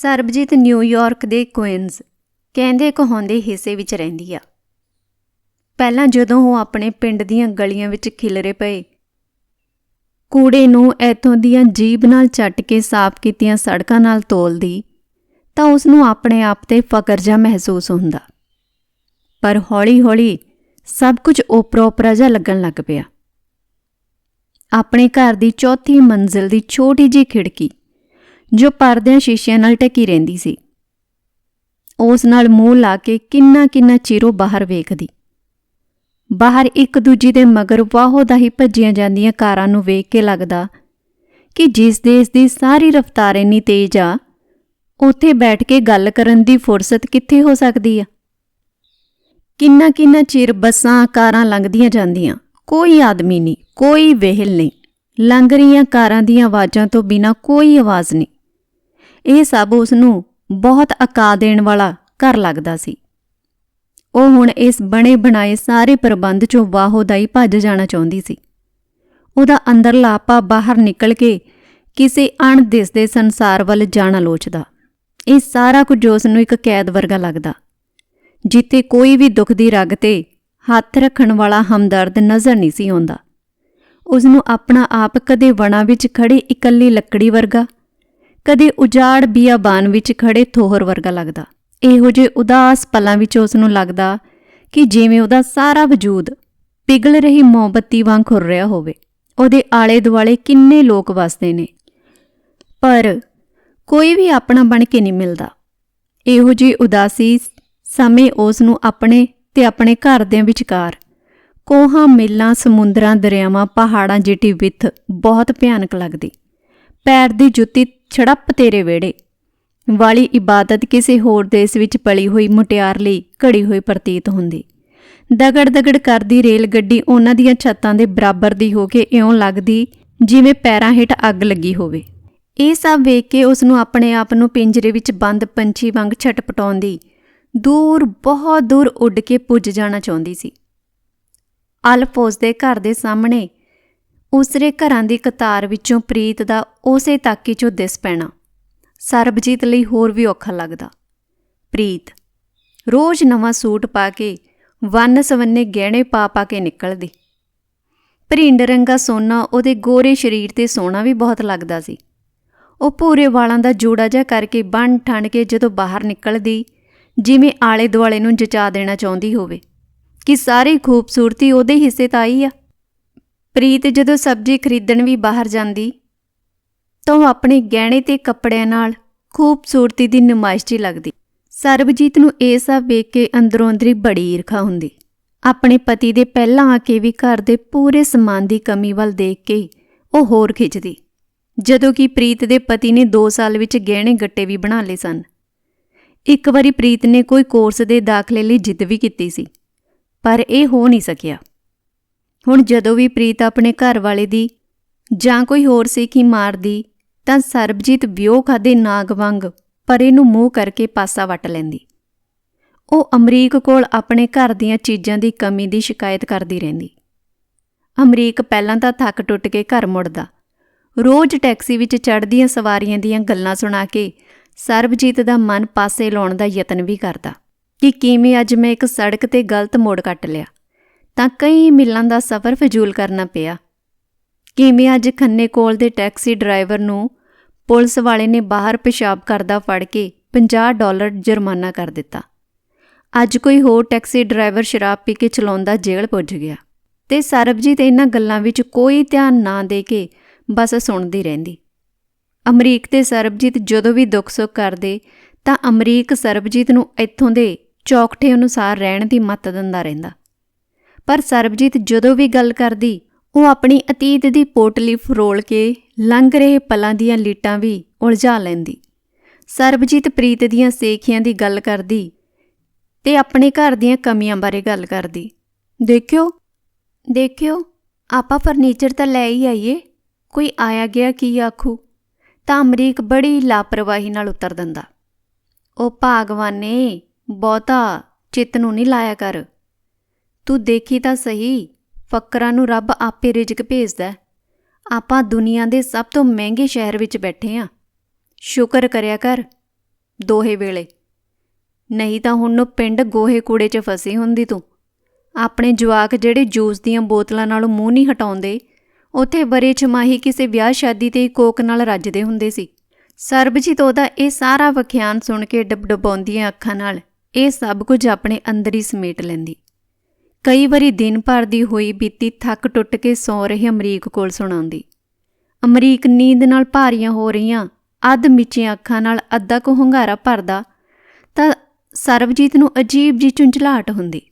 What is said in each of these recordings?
Sarabjit New York ਦੇ ਕੁਇਨਜ਼ ਕਹਿੰਦੇ ਕਹਾਉਂਦੇ ਹਿੱਸੇ ਵਿੱਚ ਰਹਿੰਦੀ ਆ। ਪਹਿਲਾਂ ਜਦੋਂ ਉਹ ਆਪਣੇ ਪਿੰਡ ਦੀਆਂ ਗਲੀਆਂ ਵਿੱਚ ਖਿਲਰੇ ਪਏ, ਕੂੜੇ ਨੂੰ ਇੱਥੋਂ ਦੀਆਂ ਜੀਬ ਨਾਲ ਚੱਟ ਕੇ ਸਾਫ਼ ਕੀਤੀਆਂ ਸੜਕਾਂ ਨਾਲ ਤੋਲਦੀ, ਤਾਂ ਉਸ ਨੂੰ ਆਪਣੇ ਆਪ ਤੇ ਫਕਰ ਜਿਹਾ ਮਹਿਸੂਸ ਹੁੰਦਾ। ਪਰ ਹੌਲੀ-ਹੌਲੀ ਸਭ ਕੁਝ ਓਪਰਾ ਓਪਰਾ ਜਿਹਾ ਲੱਗਣ ਲੱਗ ਪਿਆ। ਆਪਣੇ ਘਰ ਦੀ ਚੌਥੀ ਮੰਜ਼ਿਲ ਦੀ ਛੋਟੀ ਜਿਹੀ ਖਿੜਕੀ ਜੋ ਪਰਦਿਆਂ ਸ਼ੀਸ਼ਿਆਂ ਨਾਲ ਢਕੀ ਰਹਿੰਦੀ ਸੀ। ਉਸ ਨਾਲ ਮੂੰਹ ਲਾ ਕੇ ਕਿੰਨਾ ਕਿੰਨਾ ਚਿਰੋਂ ਬਾਹਰ ਵੇਖਦੀ। ਬਾਹਰ ਇੱਕ ਦੂਜੀ ਦੇ ਮਗਰ ਵਾਹੋ ਦਾ ਹੀ ਭੱਜੀਆਂ ਜਾਂਦੀਆਂ ਕਾਰਾਂ ਨੂੰ ਵੇਖ ਕੇ ਲੱਗਦਾ ਕਿ ਜਿਸ ਦੇਸ਼ ਦੀ ਸਾਰੀ ਰਫ਼ਤਾਰ ਇੰਨੀ ਤੇਜ਼ ਆ, ਉੱਥੇ ਬੈਠ ਕੇ ਗੱਲ ਕਰਨ ਦੀ ਫੁਰਸਤ ਕਿੱਥੇ ਹੋ ਸਕਦੀ ਆ? ਕਿੰਨਾ ਕਿੰਨਾ ਚਿਰ ਬੱਸਾਂ, ਕਾਰਾਂ ਲੰਘਦੀਆਂ ਜਾਂਦੀਆਂ, ਕੋਈ ਆਦਮੀ ਨਹੀਂ, ਕੋਈ ਵਹਿਲ ਨਹੀਂ, ਲੰਘ ਰਹੀਆਂ ਕਾਰਾਂ ਦੀਆਂ ਆਵਾਜ਼ਾਂ ਤੋਂ ਬਿਨਾ ਕੋਈ ਆਵਾਜ਼ ਨਹੀਂ। ਇਹ ਸਭ ਉਸ ਨੂੰ ਬਹੁਤ ਅਕਾ ਦੇਣ ਵਾਲਾ ਘਰ ਲੱਗਦਾ ਸੀ। ਉਹ ਹੁਣ ਇਸ ਬਣੇ ਬਣਾਏ ਸਾਰੇ ਪ੍ਰਬੰਧ ਚੋਂ ਵਾਹੋਦਾਈ ਭੱਜ ਜਾਣਾ ਚਾਹੁੰਦੀ ਸੀ। ਉਹਦਾ ਅੰਦਰਲਾ ਆਪਾ ਬਾਹਰ ਨਿਕਲ ਕੇ ਕਿਸੇ ਅਣਦਿਸਦੇ ਸੰਸਾਰ ਵੱਲ ਜਾਣਾ ਲੋਚਦਾ। ਇਹ ਸਾਰਾ ਕੁਝ ਉਸ ਨੂੰ ਇੱਕ ਕੈਦ ਵਰਗਾ ਲੱਗਦਾ। ਜਿੱਥੇ ਕੋਈ ਵੀ ਦੁੱਖ ਦੀ ਰਗ ਤੇ ਹੱਥ ਰੱਖਣ ਵਾਲਾ ਹਮਦਰਦ ਨਜ਼ਰ ਨਹੀਂ ਸੀ ਆਉਂਦਾ। ਉਸ ਨੂੰ ਆਪਣਾ ਆਪ ਕਦੇ ਵਣਾ ਵਿੱਚ ਖੜੀ ਇਕੱਲੀ ਲੱਕੜੀ ਵਰਗਾ ਕਦੇ ਉਜਾੜ ਬੀਆਬਾਨ ਵਿੱਚ ਖੜੇ ਥੋਹਰ ਵਰਗਾ ਲੱਗਦਾ। ਇਹੋ ਜਿਹੇ ਉਦਾਸ ਪਲਾਂ ਵਿੱਚ ਉਸ ਨੂੰ ਲੱਗਦਾ ਕਿ ਜਿਵੇਂ ਉਹਦਾ ਸਾਰਾ ਵਜੂਦ ਪਿਘਲ ਰਹੀ ਮੋਮਬੱਤੀ ਵਾਂਗ ਖੁਰ ਰਿਹਾ ਹੋਵੇ। ਉਹਦੇ ਆਲੇ ਦੁਆਲੇ ਕਿੰਨੇ ਲੋਕ ਵਸਦੇ ਨੇ। ਪਰ ਕੋਈ ਵੀ ਆਪਣਾ ਬਣ ਕੇ ਨਹੀਂ ਮਿਲਦਾ। ਇਹੋ ਜਿਹੀ ਉਦਾਸੀ ਸਮੇਂ ਉਸ ਨੂੰ ਆਪਣੇ ਤੇ ਆਪਣੇ ਘਰ ਦੇ ਵਿਚਕਾਰ ਕੋਹਾਂ, ਮੇਲਾਂ, ਸਮੁੰਦਰਾਂ, ਦਰਿਆਵਾਂ, ਪਹਾੜਾਂ ਜਿੱਟੀ ਵਿੱਥ ਬਹੁਤ ਭਿਆਨਕ ਲੱਗਦੀ। ਪੈਰ ਦੀ ਜੁੱਤੀ ਛੜੱਪ ਤੇਰੇ ਵਿਹੜੇ। ਵਾਲੀ ਇਬਾਦਤ ਕਿਸੇ ਹੋਰ ਦੇਸ਼ ਵਿੱਚ ਪਲੀ ਹੋਈ ਮੁਟਿਆਰ ਲਈ ਘੜੀ ਹੋਈ ਪ੍ਰਤੀਤ ਹੁੰਦੀ। ਦਗੜ ਦਗੜ ਕਰਦੀ ਰੇਲ ਗੱਡੀ ਉਹਨਾਂ ਦੀਆਂ ਛੱਤਾਂ ਦੇ ਬਰਾਬਰ ਦੀ ਹੋ ਕੇ ਇਉਂ ਲੱਗਦੀ ਜਿਵੇਂ ਪੈਰਾਂ ਹੇਠ ਅੱਗ ਲੱਗੀ ਹੋਵੇ। ਇਹ ਸਭ ਵੇਖ ਕੇ ਉਸ ਨੂੰ ਆਪਣੇ ਆਪ ਨੂੰ ਪਿੰਜਰੇ ਵਿੱਚ ਬੰਦ ਪੰਛੀ ਵਾਂਗ ਛਟਪਟਾਉਂਦੀ। ਦੂਰ, ਬਹੁਤ ਦੂਰ ਉੱਡ ਕੇ ਪੁੱਜ ਜਾਣਾ ਚਾਹੁੰਦੀ ਸੀ। ਅਲਫੋਸ ਦੇ ਘਰ ਦੇ ਸਾਹਮਣੇ ਉਸਰੇ ਘਰਾਂ ਦੀ ਕਤਾਰ ਵਿੱਚੋਂ ਪ੍ਰੀਤ ਦਾ ਉਸੇ ਤਾਕੀ ਚੋਂ ਦਿਸ ਪੈਣਾ। ਸਰਬਜੀਤ ਲਈ ਹੋਰ ਵੀ ਔਖਾ ਲੱਗਦਾ। ਪ੍ਰੀਤ, ਰੋਜ਼ ਨਵਾਂ ਸੂਟ ਪਾ ਕੇ ਵੰਨ ਸਵੰਨੇ ਗਹਿਣੇ ਪਾ ਪਾ ਕੇ ਨਿਕਲਦੀ। ਭਰਿੰਡ ਰੰਗਾ ਸੋਨਾ ਉਹਦੇ ਗੋਰੇ ਸਰੀਰ ਤੇ ਸੋਨਾ ਵੀ ਬਹੁਤ ਲੱਗਦਾ ਸੀ। ਉਹ ਪੂਰੇ ਵਾਲਾਂ ਦਾ ਜੋੜਾ ਜਿਹਾ ਕਰਕੇ ਬਣ ਠਣ ਕੇ ਜਦੋਂ ਬਾਹਰ ਨਿਕਲਦੀ, ਜਿਵੇਂ ਆਲੇ ਦੁਆਲੇ ਨੂੰ ਜਚਾ ਦੇਣਾ ਚਾਹੁੰਦੀ ਹੋਵੇ। ਕਿ ਸਾਰੀ ਖੂਬਸੂਰਤੀ ਉਹਦੇ ਹਿੱਸੇ ਤਾਂ ਆਈ ਆ। ਪ੍ਰੀਤ ਜਦੋਂ ਸਬਜ਼ੀ ਖਰੀਦਣ ਵੀ ਬਾਹਰ ਜਾਂਦੀ, ਤਾਂ ਉਹ ਆਪਣੇ ਗਹਿਣੇ ਤੇ ਕੱਪੜਿਆਂ ਨਾਲ ਖੂਬਸੂਰਤੀ ਦੀ ਨੁਮਾਇਸ਼ 'ਚ ਲੱਗਦੀ। ਸਰਬਜੀਤ ਨੂੰ ਇਹ ਸਭ ਵੇਖ ਕੇ ਅੰਦਰੋਂ ਅੰਦਰੀ ਬੜੀ ਈਰਖਾ ਹੁੰਦੀ। ਆਪਣੇ ਪਤੀ ਦੇ ਪਹਿਲਾਂ ਆ ਕੇ ਵੀ ਘਰ ਦੇ ਪੂਰੇ ਸਮਾਨ ਦੀ ਕਮੀ ਵੱਲ ਦੇਖ ਕੇ ਉਹ ਹੋਰ ਖਿੱਚਦੀ ਜਦੋਂ ਕਿ ਪ੍ਰੀਤ ਦੇ ਪਤੀ ਨੇ 2 ਸਾਲ ਵਿੱਚ ਗਹਿਣੇ ਗੱਟੇ ਵੀ ਬਣਾ ਲਏ ਸਨ। ਇੱਕ ਵਾਰੀ ਪ੍ਰੀਤ ਨੇ ਕੋਈ ਕੋਰਸ ਦੇ ਦਾਖਲੇ ਲਈ ਜਿੱਦ ਵੀ ਕੀਤੀ ਸੀ, ਪਰ ਇਹ ਹੋ ਨਹੀਂ ਸਕਿਆ। ਹੁਣ ਜਦੋਂ ਵੀ ਪ੍ਰੀਤ ਆਪਣੇ ਘਰ ਵਾਲੇ ਦੀ ਜਾਂ ਕੋਈ ਹੋਰ ਸੇਖੀ ਮਾਰਦੀ, ਤਾਂ ਸਰਬਜੀਤ ਵਿਉਹ ਖਾਦੇ ਨਾਗ ਵਾਂਗ ਪਰੇ ਨੂੰ ਮੂੰਹ ਕਰਕੇ ਪਾਸਾ ਵਟ ਲੈਂਦੀ। ਉਹ ਅਮਰੀਕ ਕੋਲ ਆਪਣੇ ਘਰ ਦੀਆਂ ਚੀਜ਼ਾਂ ਦੀ ਕਮੀ ਦੀ ਸ਼ਿਕਾਇਤ ਕਰਦੀ ਰਹਿੰਦੀ। ਅਮਰੀਕ ਪਹਿਲਾਂ ਤਾਂ ਥੱਕ ਟੁੱਟ ਕੇ ਘਰ ਮੁੜਦਾ। ਰੋਜ਼ ਟੈਕਸੀ ਵਿੱਚ ਚੜ੍ਹਦੀਆਂ ਸਵਾਰੀਆਂ ਦੀਆਂ ਗੱਲਾਂ ਸੁਣਾ ਕੇ ਸਰਬਜੀਤ ਦਾ ਮਨ ਪਾਸੇ ਲਾਉਣ ਦਾ ਯਤਨ ਵੀ ਕਰਦਾ ਕਿ ਕਿਵੇਂ ਅੱਜ ਮੈਂ ਇੱਕ ਸੜਕ ਤੇ ਗਲਤ ਮੋੜ ਕੱਟ ਲਿਆ। ਤਾਂ ਕਈ ਮਿਲਾਂ ਦਾ ਸਫ਼ਰ ਫਜ਼ੂਲ ਕਰਨਾ ਪਿਆ। ਕਿਵੇਂ ਅੱਜ ਖੰਨੇ ਕੋਲ ਦੇ ਟੈਕਸੀ ਡਰਾਈਵਰ ਨੂੰ ਪੁਲਿਸ ਵਾਲੇ ਨੇ ਬਾਹਰ ਪਿਸ਼ਾਬ ਕਰਦਾ ਫੜ ਕੇ 50 ਡਾਲਰ ਜੁਰਮਾਨਾ ਕਰ ਦਿੱਤਾ। ਅੱਜ ਕੋਈ ਹੋਰ ਟੈਕਸੀ ਡਰਾਈਵਰ ਸ਼ਰਾਬ ਪੀ ਕੇ ਚਲਾਉਂਦਾ ਜੇਲ੍ਹ ਪੁੱਜ ਗਿਆ ਤੇ ਸਰਬਜੀਤ ਇਹਨਾਂ ਗੱਲਾਂ ਵਿੱਚ ਕੋਈ ਧਿਆਨ ਨਾ ਦੇ ਕੇ ਬਸ ਸੁਣਦੀ ਰਹਿੰਦੀ। ਅਮਰੀਕ ਤੇ ਸਰਬਜੀਤ ਜਦੋਂ ਵੀ ਦੁੱਖ ਸੁੱਖ ਕਰਦੇ ਤਾਂ ਅਮਰੀਕ ਸਰਬਜੀਤ ਨੂੰ ਇੱਥੋਂ ਦੇ ਚੌਕਠੇ ਅਨੁਸਾਰ ਰਹਿਣ ਦੀ ਮੱਤ ਦਿੰਦਾ ਰਹਿੰਦਾ। ਪਰ ਸਰਬਜੀਤ ਜਦੋਂ ਵੀ ਗੱਲ ਕਰਦੀ, ਉਹ ਆਪਣੀ ਅਤੀਤ ਦੀ ਪੋਟਲੀ ਫਰੋਲ ਕੇ ਲੰਘ ਰਹੇ ਪਲਾਂ ਦੀਆਂ ਲੀਟਾਂ ਵੀ ਉਲਝਾ ਲੈਂਦੀ। ਸਰਬਜੀਤ ਪ੍ਰੀਤ ਦੀਆਂ ਸੇਖੀਆਂ ਦੀ ਗੱਲ ਕਰਦੀ ਤੇ ਆਪਣੇ ਘਰ ਦੀਆਂ ਕਮੀਆਂ ਬਾਰੇ ਗੱਲ ਕਰਦੀ। ਦੇਖਿਓ ਦੇਖਿਓ, ਆਪਾਂ ਫਰਨੀਚਰ ਤਾਂ ਲੈ ਹੀ ਆਈਏ, ਕੋਈ ਆਇਆ ਗਿਆ ਕੀ ਆਖੂ? ਤਾਂ ਅਮਰੀਕ ਬੜੀ ਲਾਪਰਵਾਹੀ ਨਾਲ ਉਤਰ ਦਿੰਦਾ। ਉਹ ਭਾਗਵਾਨੇ, ਬਹੁਤਾ ਚਿੱਤ ਨੂੰ ਨਹੀਂ ਲਾਇਆ ਕਰ। ਤੂੰ ਦੇਖੀ ਤਾਂ ਸਹੀ, ਫੱਕਰਾਂ ਨੂੰ ਰੱਬ ਆਪੇ ਰਿਜ਼ਕ ਭੇਜਦਾ ਆਪਾਂ ਦੁਨੀਆ ਦੇ ਸਭ ਤੋਂ ਮਹਿੰਗੇ ਸ਼ਹਿਰ ਵਿੱਚ ਬੈਠੇ ਆਂ ਸ਼ੁਕਰ ਕਰਿਆ ਕਰ, ਦੋਹੇ ਵੇਲੇ। ਨਹੀਂ ਤਾਂ ਹੁਣ ਨੂੰ ਪਿੰਡ ਗੋਹੇ ਕੂੜੇ 'ਚ ਫਸੀ ਹੁੰਦੀ ਤੂੰ। ਆਪਣੇ ਜਵਾਕ ਜਿਹੜੇ ਜੂਸ ਦੀਆਂ ਬੋਤਲਾਂ ਨਾਲੋਂ ਮੂੰਹ ਨਹੀਂ ਹਟਾਉਂਦੇ, ਉੱਥੇ ਬਰੇ ਛਮਾਹੀ ਕਿਸੇ ਵਿਆਹ ਸ਼ਾਦੀ ਤੇ ਕੋਕ ਨਾਲ ਰੱਜਦੇ ਹੁੰਦੇ ਸੀ। ਸਰਬਜੀਤ ਉਹਦਾ ਇਹ ਸਾਰਾ ਵਿਖਿਆਨ ਸੁਣ ਕੇ ਡਬਡਬਾਉਂਦੀਆਂ ਅੱਖਾਂ ਨਾਲ ਇਹ ਸਭ ਕੁਝ ਆਪਣੇ ਅੰਦਰ ਹੀ ਸਮੇਟ ਲੈਂਦੀ। ਕਈ ਵਾਰੀ ਦਿਨ ਭਰ ਦੀ ਹੋਈ ਬੀਤੀ ਥੱਕ ਟੁੱਟ ਕੇ ਸੌ ਰਹੇ ਅਮਰੀਕ ਕੋਲ ਸੁਣਾਉਂਦੀ। ਅਮਰੀਕ ਨੀਂਦ ਨਾਲ ਭਾਰੀਆਂ ਹੋ ਰਹੀਆਂ, ਅੱਧ ਮਿਚੀਆਂ ਅੱਖਾਂ ਨਾਲ ਅੱਧਾ ਕੁ ਹੁੰਗਾਰਾ ਭਰਦਾ, ਤਾਂ ਸਰਬਜੀਤ ਨੂੰ ਅਜੀਬ ਜੀ ਚੁੰਝਲਾਹਟ ਹੁੰਦੀ।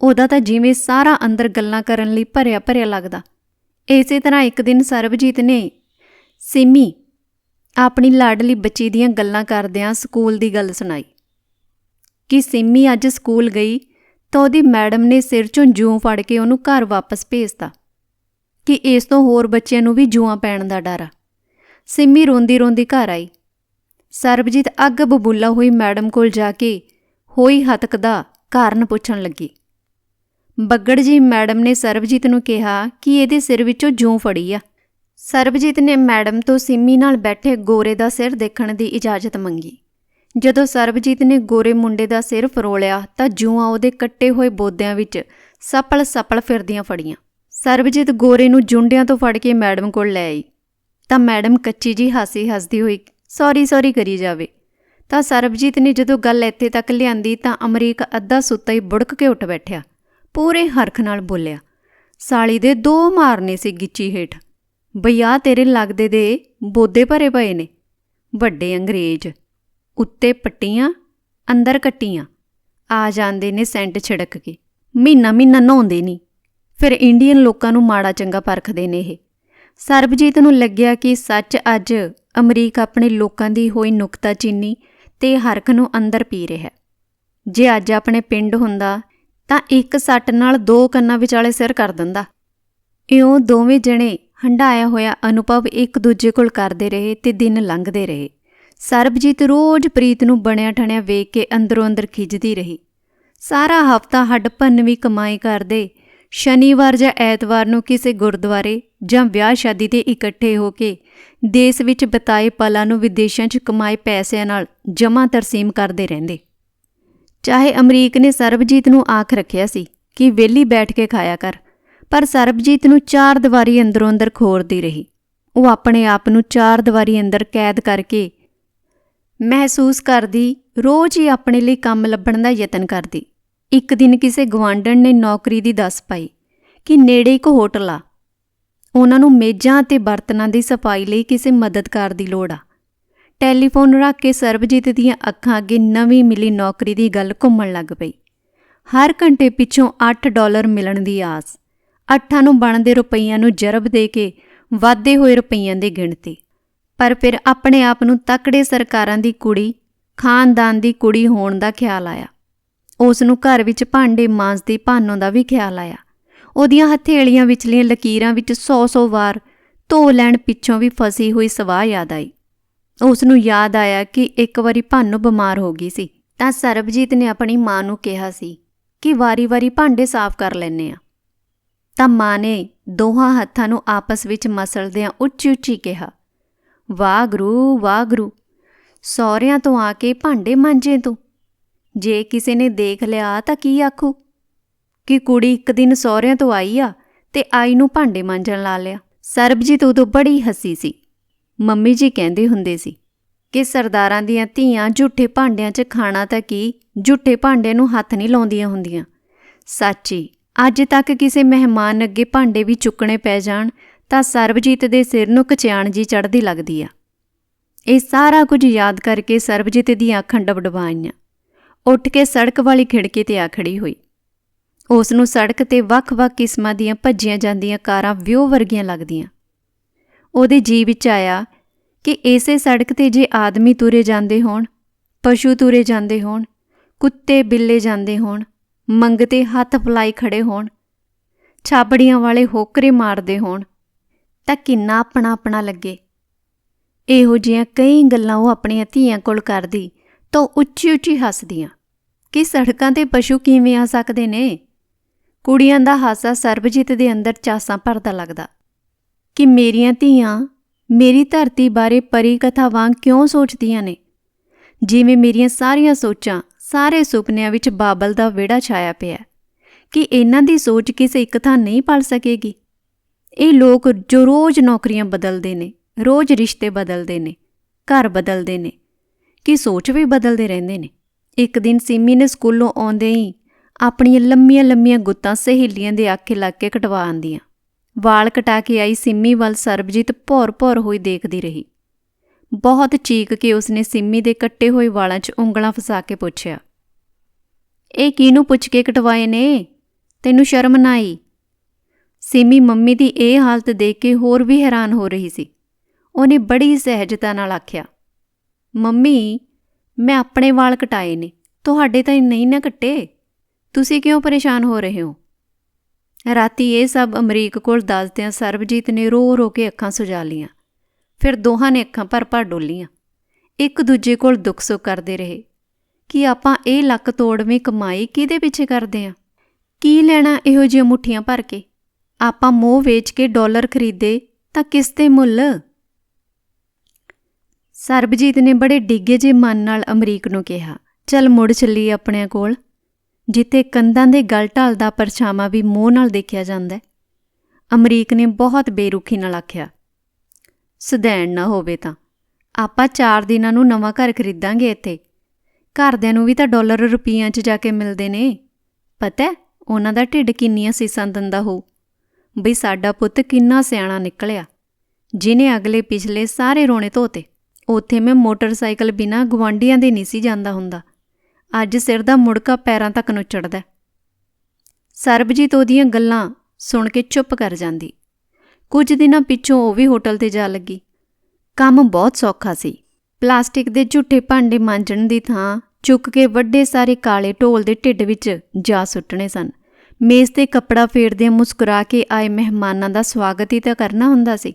ਉਹਦਾ ਤਾਂ ਜਿਵੇਂ ਸਾਰਾ ਅੰਦਰ ਗੱਲਾਂ ਕਰਨ ਲਈ ਭਰਿਆ ਭਰਿਆ ਲੱਗਦਾ। ਇਸੇ ਤਰ੍ਹਾਂ ਇੱਕ ਦਿਨ ਸਰਬਜੀਤ ਨੇ, ਸਿਮੀ, ਆਪਣੀ ਲਾਡਲੀ ਬੱਚੀ ਦੀਆਂ ਗੱਲਾਂ ਕਰਦਿਆਂ ਸਕੂਲ ਦੀ ਗੱਲ ਸੁਣਾਈ। ਕਿ ਸਿੰਮੀ ਅੱਜ ਸਕੂਲ ਗਈ? ਤਾਂ ਉਹਦੀ ਮੈਡਮ ਨੇ ਸਿਰ ਚੋਂ ਜੂੰ ਫੜ ਕੇ ਉਹਨੂੰ ਘਰ ਵਾਪਸ ਭੇਜਤਾ। ਕਿ ਇਸ ਤੋਂ ਹੋਰ ਬੱਚਿਆਂ ਨੂੰ ਵੀ ਜੂਆਂ ਪੈਣ ਦਾ ਡਰ ਆ। ਸਿੰਮੀ ਰੋਂਦੀ ਰੋਂਦੀ ਘਰ ਆਈ। ਸਰਬਜੀਤ ਅੱਗ ਬਬੂਲਾ ਹੋਈ ਮੈਡਮ ਕੋਲ ਜਾ ਕੇ ਹੋਈ ਹਤਕ ਦਾ ਕਾਰਨ ਪੁੱਛਣ ਲੱਗੀ। ਬੱਗੜ ਜੀ ਮੈਡਮ ਨੇ ਸਰਬਜੀਤ ਨੂੰ ਕਿਹਾ ਕਿ ਇਹਦੇ ਸਿਰ ਵਿੱਚੋਂ ਜੂੰ ਫੜੀ ਆ। ਸਰਬਜੀਤ ਨੇ ਮੈਡਮ ਤੋਂ ਸਿੰਮੀ ਨਾਲ ਬੈਠੇ ਗੋਰੇ ਦਾ ਸਿਰ ਦੇਖਣ ਦੀ ਇਜਾਜ਼ਤ ਮੰਗੀ। ਜਦੋਂ ਸਰਬਜੀਤ ਨੇ ਗੋਰੇ ਮੁੰਡੇ ਦਾ ਸਿਰ ਫਰੋਲਿਆ ਤਾਂ ਜੂਆਂ ਉਹਦੇ ਕੱਟੇ ਹੋਏ ਬੋਦਿਆਂ ਵਿੱਚ ਸੱਪਲ ਸੱਪਲ ਫਿਰਦੀਆਂ ਫੜੀਆਂ। ਸਰਬਜੀਤ ਗੋਰੇ ਨੂੰ ਜੁੰਡਿਆਂ ਤੋਂ ਫੜ ਕੇ ਮੈਡਮ ਕੋਲ ਲੈ ਆਈ। ਤਾਂ ਮੈਡਮ ਕੱਚੀ ਜੀ ਹਾਸੀ ਹੱਸਦੀ ਹੋਈ, ਸੌਰੀ ਸੌਰੀ ਕਰੀ ਜਾਵੇ। ਤਾਂ ਸਰਬਜੀਤ ਨੇ ਜਦੋਂ ਗੱਲ ਇੱਥੇ ਤੱਕ ਲਿਆਂਦੀ ਤਾਂ ਅਮਰੀਕ ਅੱਧਾ ਸੁੱਤਾ ਹੀ ਬੁੜਕ ਕੇ ਉੱਠ ਬੈਠਿਆ। ਪੂਰੇ ਹਰਖ ਨਾਲ ਬੋਲਿਆ, ਸਾਲੀ ਦੇ ਦੋ ਮਾਰਨੇ ਸੀ ਗਿੱਚੀ ਹੇਠ। ਬਈਆ, ਤੇਰੇ ਲੱਗਦੇ ਦੇ ਬੋਦੇ ਭਰੇ ਪਏ ਨੇ। ਵੱਡੇ ਅੰਗਰੇਜ਼। ਉੱਤੇ ਪੱਟੀਆਂ, ਅੰਦਰ ਕੱਟੀਆਂ। ਆ ਜਾਂਦੇ ਨੇ ਸੈਂਟ ਛਿੜਕ ਕੇ। ਮਹੀਨਾ ਮਹੀਨਾ ਨਹਾਉਂਦੇ ਨਹੀਂ। ਫਿਰ ਇੰਡੀਅਨ ਲੋਕਾਂ ਨੂੰ ਮਾੜਾ ਚੰਗਾ ਪਰਖਦੇ ਨੇ ਇਹ। ਸਰਬਜੀਤ ਨੂੰ ਲੱਗਿਆ ਕਿ ਸੱਚ ਅੱਜ ਅਮਰੀਕ ਆਪਣੇ ਲੋਕਾਂ ਦੀ ਹੋਈ ਨੁਕਤਾਚੀਨੀ ਤੇ ਹਰਕ ਨੂੰ ਅੰਦਰ ਪੀ ਰਿਹਾ ਹੈ। ਜੇ ਅੱਜ ਆਪਣੇ ਪਿੰਡ ਹੁੰਦਾ, ਤਾਂ ਇੱਕ ਸੱਟ ਨਾਲ ਦੋ ਕੰਨਾਂ ਵਿਚਾਲੇ ਸਿਰ ਕਰ ਦਿੰਦਾ। ਇਉਂ ਦੋਵੇਂ ਜਣੇ ਹੰਡਾਇਆ ਹੋਇਆ ਅਨੁਭਵ ਇੱਕ ਦੂਜੇ ਕੋਲ ਕਰਦੇ ਰਹੇ ਤੇ ਦਿਨ ਲੰਘਦੇ ਰਹੇ। ਸਰਬਜੀਤ ਰੋਜ਼ ਪ੍ਰੀਤ ਨੂੰ ਬਣਿਆ ਠਣਿਆ ਵੇਖ ਕੇ ਅੰਦਰੋਂ ਅੰਦਰ ਖਿੱਚਦੀ ਰਹੀ। ਸਾਰਾ ਹਫਤਾ ਹੱਡ ਭੰਨਵੀਂ ਕਮਾਈ ਕਰਦੇ, ਸ਼ਨੀਵਾਰ ਜਾਂ ਐਤਵਾਰ ਨੂੰ ਕਿਸੇ ਗੁਰਦੁਆਰੇ ਜਾਂ ਵਿਆਹ ਸ਼ਾਦੀ ਤੇ ਇਕੱਠੇ ਹੋ ਕੇ ਦੇਸ਼ ਵਿੱਚ ਬਿਤਾਏ ਪਲਾਂ ਨੂੰ ਵਿਦੇਸ਼ਾਂ 'ਚ ਕਮਾਏ ਪੈਸਿਆਂ ਨਾਲ ਜਮ੍ਹਾਂ ਤਰਸੀਮ ਕਰਦੇ ਰਹਿੰਦੇ। ਚਾਹੇ ਅਮਰੀਕ ਨੇ ਸਰਬਜੀਤ ਨੂੰ ਆਖ ਰੱਖਿਆ ਸੀ ਕਿ ਵਿਹਲੀ ਬੈਠ ਕੇ ਖਾਇਆ ਕਰ, ਪਰ ਸਰਬਜੀਤ ਨੂੰ ਚਾਰ ਦੀਵਾਰੀ ਅੰਦਰੋਂ ਅੰਦਰ ਖੋਰਦੀ ਰਹੀ। ਉਹ ਆਪਣੇ ਆਪ ਨੂੰ ਚਾਰ ਦੀਵਾਰੀ ਅੰਦਰ ਕੈਦ ਕਰਕੇ ਮਹਿਸੂਸ ਕਰਦੀ, ਰੋਜ਼ ਹੀ ਆਪਣੇ ਲਈ ਕੰਮ ਲੱਭਣ ਦਾ ਯਤਨ ਕਰਦੀ। ਇੱਕ ਦਿਨ ਕਿਸੇ ਗਵਾਂਡਣ ਨੇ ਨੌਕਰੀ ਦੀ ਦੱਸ ਪਾਈ ਕਿ ਨੇੜੇ ਇੱਕ ਹੋਟਲ ਆ। ਉਹਨਾਂ ਨੂੰ ਮੇਜ਼ਾਂ ਅਤੇ ਬਰਤਨਾਂ ਦੀ ਸਫ਼ਾਈ ਲਈ ਕਿਸੇ ਮਦਦਕਾਰ ਦੀ ਲੋੜ ਆ। ਟੈਲੀਫੋਨ ਰੱਖ ਕੇ ਸਰਬਜੀਤ ਦੀਆਂ ਅੱਖਾਂ ਅੱਗੇ ਨਵੀਂ ਮਿਲੀ ਨੌਕਰੀ ਦੀ ਗੱਲ ਘੁੰਮਣ ਲੱਗ ਪਈ। ਹਰ ਘੰਟੇ ਪਿੱਛੋਂ 8 ਡਾਲਰ ਮਿਲਣ ਦੀ ਆਸ। ਅੱਠਾਂ ਨੂੰ ਬਣਦੇ ਰੁਪਈਆਂ ਨੂੰ ਜਰਬ ਦੇ ਕੇ ਵਾਧੇ ਹੋਏ ਰੁਪਈਆਂ ਦੀ ਗਿਣਤੀ। ਪਰ ਫਿਰ ਆਪਣੇ ਆਪ ਨੂੰ ਤਕੜੇ ਸਰਕਾਰਾਂ ਦੀ ਕੁੜੀ, ਖਾਨਦਾਨ ਦੀ ਕੁੜੀ ਹੋਣ ਦਾ ਖਿਆਲ ਆਇਆ। ਉਸ ਨੂੰ ਘਰ ਵਿੱਚ ਭਾਂਡੇ ਮਾਂਜਦੀ ਭਾਨੋਂ ਦਾ ਵੀ ਖਿਆਲ ਆਇਆ। ਉਹਦੀਆਂ ਹਥੇਲੀਆਂ ਵਿਚਲੀਆਂ ਲਕੀਰਾਂ ਵਿੱਚ 100-100 ਵਾਰ ਧੋ ਲੈਣ ਪਿੱਛੋਂ ਵੀ ਫਸੀ ਹੋਈ ਸਵਾਹ ਯਾਦ ਆਈ। ਉਸ ਨੂੰ ਯਾਦ ਆਇਆ ਕਿ ਇੱਕ ਵਾਰੀ ਭਾਨੋ ਬਿਮਾਰ ਹੋ ਗਈ ਸੀ, ਤਾਂ ਸਰਬਜੀਤ ਨੇ ਆਪਣੀ ਮਾਂ ਨੂੰ ਕਿਹਾ ਸੀ ਕਿ ਵਾਰੀ-ਵਾਰੀ ਭਾਂਡੇ ਸਾਫ਼ ਕਰ ਲੈਣੇ ਆ ਤਾਂ ਮਾਂ ਨੇ ਦੋਹਾਂ ਹੱਥਾਂ ਨੂੰ ਆਪਸ ਵਿੱਚ ਮਸਲਦਿਆਂ ਉੱਚੀ-ਉੱਚੀ ਕਿਹਾ ਵਾਹਿਗੁਰੂ ਵਾਹਿਗੁਰੂ ਸਹੁਰਿਆਂ ਤੋਂ ਆ ਕੇ ਭਾਂਡੇ ਮਾਂਜੇ ਤੂੰ। ਜੇ ਕਿਸੇ ਨੇ ਦੇਖ ਲਿਆ ਤਾਂ ਕੀ ਆਖੂ? ਕਿ ਕੁੜੀ ਇੱਕ ਦਿਨ ਸਹੁਰਿਆਂ ਤੋਂ ਆਈ ਆ ਤੇ ਆਈ ਨੂੰ ਭਾਂਡੇ ਮਾਂਜਣ ਲਾ ਲਿਆ। ਸਰਬਜੀਤ ਉਦੋਂ ਬੜੀ ਹੱਸੀ ਸੀ। ਮੰਮੀ ਜੀ ਕਹਿੰਦੇ ਹੁੰਦੇ ਸੀ ਕਿ ਸਰਦਾਰਾਂ ਦੀਆਂ ਧੀਆਂ ਝੂਠੇ ਭਾਂਡਿਆਂ 'ਚ ਖਾਣਾ ਤਾਂ ਕੀ? ਝੂਠੇ ਭਾਂਡੇ ਨੂੰ ਹੱਥ ਨਹੀਂ ਲਾਉਂਦੀਆਂ ਹੁੰਦੀਆਂ। ਸੱਚੀ, ਅੱਜ ਤੱਕ ਕਿਸੇ ਮਹਿਮਾਨ ਅੱਗੇ ਭਾਂਡੇ ਵੀ ਚੁੱਕਣੇ ਪੈ ਜਾਣ ਤਾਂ ਸਰਬਜੀਤ ਦੇ ਸਿਰ ਨੂੰ ਕਚਿਆਣ ਜੀ ਚੜ੍ਹਦੀ ਲੱਗਦੀ ਆ। ਇਹ ਸਾਰਾ ਕੁਝ ਯਾਦ ਕਰਕੇ ਸਰਬਜੀਤ ਦੀਆਂ ਅੱਖਾਂ ਡਬਡਬਾਈਆਂ। ਉੱਠ ਕੇ ਸੜਕ ਵਾਲੀ ਖਿੜਕੀ ਤੇ ਆ ਖੜੀ ਹੋਈ। ਉਸ ਨੂੰ ਸੜਕ ਤੇ ਵੱਖ-ਵੱਖ ਕਿਸਮਾਂ ਦੀਆਂ ਭੱਜੀਆਂ ਜਾਂਦੀਆਂ ਕਾਰਾਂ ਵਿਊ ਵਰਗੀਆਂ ਲੱਗਦੀਆਂ। ਉਹਦੇ ਜੀ ਵਿੱਚ ਆਇਆ ਕਿ ਇਸੇ ਸੜਕ ਤੇ ਜੇ ਆਦਮੀ ਤੁਰੇ ਜਾਂਦੇ ਹੋਣ, ਪਸ਼ੂ ਤੁਰੇ ਜਾਂਦੇ ਹੋਣ, ਕੁੱਤੇ ਬਿੱਲੇ ਜਾਂਦੇ ਹੋਣ ਮੰਗਤੇ ਹੱਥ ਫਲਾਈ ਖੜੇ ਹੋਣ ਛਾਪੜੀਆਂ ਵਾਲੇ ਹੋਕਰੇ ਮਾਰਦੇ ਹੋਣ ਤਾਂ ਕਿੰਨਾ ਆਪਣਾ ਆਪਣਾ ਲੱਗੇ। ਇਹੋ ਜਿਹੀਆਂ ਕਈ ਗੱਲਾਂ ਉਹ ਆਪਣੀਆਂ ਧੀਆਂ ਕੋਲ ਕਰਦੀ ਤਾਂ ਉੱਚੀ ਉੱਚੀ ਹੱਸਦੀਆਂ। ਕਿ ਸੜਕਾਂ ਤੇ ਪਸ਼ੂ ਕਿਵੇਂ ਆ ਸਕਦੇ ਨੇ? ਕੁੜੀਆਂ ਦਾ ਹਾਸਾ ਸਰਬਜੀਤ ਦੇ ਅੰਦਰ ਚਾਸਾਂ ਭਰਦਾ ਲੱਗਦਾ। ਕਿ ਮੇਰੀਆਂ ਧੀਆਂ ਮੇਰੀ ਧਰਤੀ ਬਾਰੇ ਪਰੀ ਕਥਾ ਵਾਂਗ ਕਿਉਂ ਸੋਚਦੀਆਂ ਨੇ? ਜਿਵੇਂ ਮੇਰੀਆਂ ਸਾਰੀਆਂ ਸੋਚਾਂ ਸਾਰੇ ਸੁਪਨਿਆਂ ਵਿੱਚ ਬਾਬਲ ਦਾ ਵਿੜਾ ਛਾਇਆ ਪਿਆ ਕਿ ਇਹਨਾਂ ਦੀ ਸੋਚ ਕਿਸੇ ਇੱਕ ਥਾਂ ਨਹੀਂ ਪਲ ਸਕੇਗੀ? ਇਹ ਲੋਕ ਜੋ ਰੋਜ਼ ਨੌਕਰੀਆਂ ਬਦਲਦੇ ਨੇ, ਰੋਜ਼ ਰਿਸ਼ਤੇ ਬਦਲਦੇ ਨੇ, ਘਰ ਬਦਲਦੇ ਨੇ, ਕਿ ਸੋਚ ਵੀ ਬਦਲਦੇ ਰਹਿੰਦੇ ਨੇ। ਇੱਕ ਦਿਨ ਸਿੰਮੀ ਨੇ ਸਕੂਲੋਂ ਆਉਂਦੇ ਹੀ ਆਪਣੀਆਂ ਲੰਮੀਆਂ-ਲੰਮੀਆਂ ਗੁੱਤਾਂ ਸਹੇਲੀਆਂ ਦੇ ਆਖੇ ਲੱਗ ਕੇ ਕਟਵਾ ਆਂਦੀਆਂ। ਵਾਲ ਕਟਾ ਕੇ ਆਈ ਸਿੰਮੀ ਵੱਲ ਸਰਬਜੀਤ ਭੌਰ-ਭੌਰ ਹੋਈ ਦੇਖਦੀ ਰਹੀ। ਬਹੁਤ ਚੀਕ ਕੇ ਉਸਨੇ ਸਿੰਮੀ ਦੇ ਕੱਟੇ ਹੋਏ ਵਾਲਾਂ 'ਚ ਉਂਗਲਾਂ ਫਸਾ ਕੇ ਪੁੱਛਿਆ, ਇਹ ਕਿਹਨੂੰ ਪੁੱਛ ਕੇ ਕਟਵਾਏ ਨੇ? ਤੈਨੂੰ ਸ਼ਰਮ ਨਾ ਆਈ? ਸਿੰਮੀ ਮੰਮੀ ਦੀ ਇਹ ਹਾਲਤ ਦੇਖ ਕੇ ਹੋਰ ਵੀ ਹੈਰਾਨ ਹੋ ਰਹੀ ਸੀ। ਉਹਨੇ ਬੜੀ ਸਹਿਜਤਾ ਨਾਲ ਆਖਿਆ, ਮੰਮੀ, ਮੈਂ ਆਪਣੇ ਵਾਲ ਕਟਾਏ ਨੇ, ਤੁਹਾਡੇ ਤਾਂ ਨਹੀਂ ਨਾ ਕੱਟੇ। ਤੁਸੀਂ ਕਿਉਂ ਪਰੇਸ਼ਾਨ ਹੋ ਰਹੇ ਹੋ? ਰਾਤੀ ਇਹ ਸਭ ਅਮਰੀਕ ਕੋਲ ਦੱਸਦਿਆਂ ਸਰਬਜੀਤ ਨੇ ਰੋ ਰੋ ਕੇ ਅੱਖਾਂ ਸੁਜਾ ਲੀਆਂ ਫਿਰ ਦੋਹਾਂ ਨੇ ਅੱਖਾਂ ਭਰ ਭਰ ਡੋਲੀਆਂ। ਇੱਕ ਦੂਜੇ ਕੋਲ ਦੁੱਖ ਸੁੱਖ ਕਰਦੇ ਰਹੇ। ਕਿ ਆਪਾਂ ਇਹ ਲੱਕ ਤੋੜਵੇਂ ਕਮਾਈ ਕਿਹਦੇ ਪਿੱਛੇ ਕਰਦੇ ਆਂ? ਕੀ ਲੈਣਾ ਇਹੋ ਜਿਹੀਆਂ ਮੁੱਠੀਆਂ ਭਰ ਕੇ? ਆਪਾਂ ਮੋਹ ਵੇਚ ਕੇ ਡਾਲਰ ਖਰੀਦੇ, ਤਾਂ ਕਿਸ ਤੇ ਮੁੱਲ? ਸਰਬਜੀਤ ਨੇ ਬੜੇ ਡਿੱਗੇ ਜੇ ਮਨ ਨਾਲ ਅਮਰੀਕ ਨੂੰ ਕਿਹਾ, ਚੱਲ ਮੁੜ ਚੱਲੀ ਆਪਣੇ ਕੋਲ। ਜਿੱਥੇ ਕੰਧਾਂ ਦੇ ਗਲ ਢਾਲ ਦਾ ਪਰਛਾਵਾਂ ਵੀ ਮੋਹ ਨਾਲ ਦੇਖਿਆ ਜਾਂਦਾ ਹੈ। ਅਮਰੀਕ ਨੇ ਬਹੁਤ ਬੇਰੁਖੀ ਨਾਲ ਆਖਿਆ, ਸਦੈਣ ਨਾ ਹੋਵੇ ਤਾਂ। ਆਪਾਂ 4 ਦਿਨਾਂ ਨੂੰ ਨਵਾਂ ਘਰ ਖਰੀਦਾਂਗੇ ਇੱਥੇ। ਘਰਦਿਆਂ ਨੂੰ ਵੀ ਤਾਂ ਡਾਲਰ ਰੁਪਈਆਂ 'ਚ ਜਾ ਕੇ ਮਿਲਦੇ ਨੇ। ਪਤਾ ਉਹਨਾਂ ਦਾ ਢਿੱਡ ਕਿੰਨੀਆਂ ਸੀਸਾਂ ਦਿੰਦਾ ਹੋ ਬਈ ਸਾਡਾ ਪੁੱਤ ਕਿੰਨਾ ਸਿਆਣਾ ਨਿਕਲਿਆ। ਜਿਨੇ ਅਗਲੇ ਪਿਛਲੇ ਸਾਰੇ ਰੋਣੇ ਧੋਤੇ। ਉੱਥੇ ਮੈਂ ਮੋਟਰਸਾਈਕਲ ਬਿਨਾ ਗਵਾਂਡੀਆਂ ਦੇ ਨਹੀਂ ਸੀ ਜਾਂਦਾ ਹੁੰਦਾ। ਅੱਜ ਸਿਰ ਦਾ ਮੁੜਕਾ ਪੈਰਾਂ ਤੱਕ ਨੂੰ ਚੜਦਾ ਸਰਬਜੀਤ ਉਹਦੀਆਂ ਗੱਲਾਂ ਸੁਣ ਕੇ ਚੁੱਪ ਕਰ ਜਾਂਦੀ। ਕੁਝ ਦਿਨਾਂ ਪਿੱਛੋਂ ਉਹ ਵੀ ਹੋਟਲ ਤੇ ਜਾ ਲੱਗੀ। ਕੰਮ ਬਹੁਤ ਸੌਖਾ ਸੀ। ਪਲਾਸਟਿਕ ਦੇ ਝੂਠੇ ਭਾਂਡੇ ਮਾਂਜਣ ਦੀ ਥਾਂ ਚੁੱਕ ਕੇ ਵੱਡੇ ਸਾਰੇ ਕਾਲੇ ਢੋਲ ਦੇ ਢਿੱਡ ਵਿੱਚ ਜਾ ਸੁੱਟਣੇ ਸਨ। ਮੇਜ਼ ਤੇ ਕੱਪੜਾ ਫੇਰਦਿਆਂ ਮੁਸਕਰਾ ਕੇ ਆਏ ਮਹਿਮਾਨਾਂ ਦਾ ਸਵਾਗਤ ਹੀ ਤਾਂ ਕਰਨਾ ਹੁੰਦਾ ਸੀ।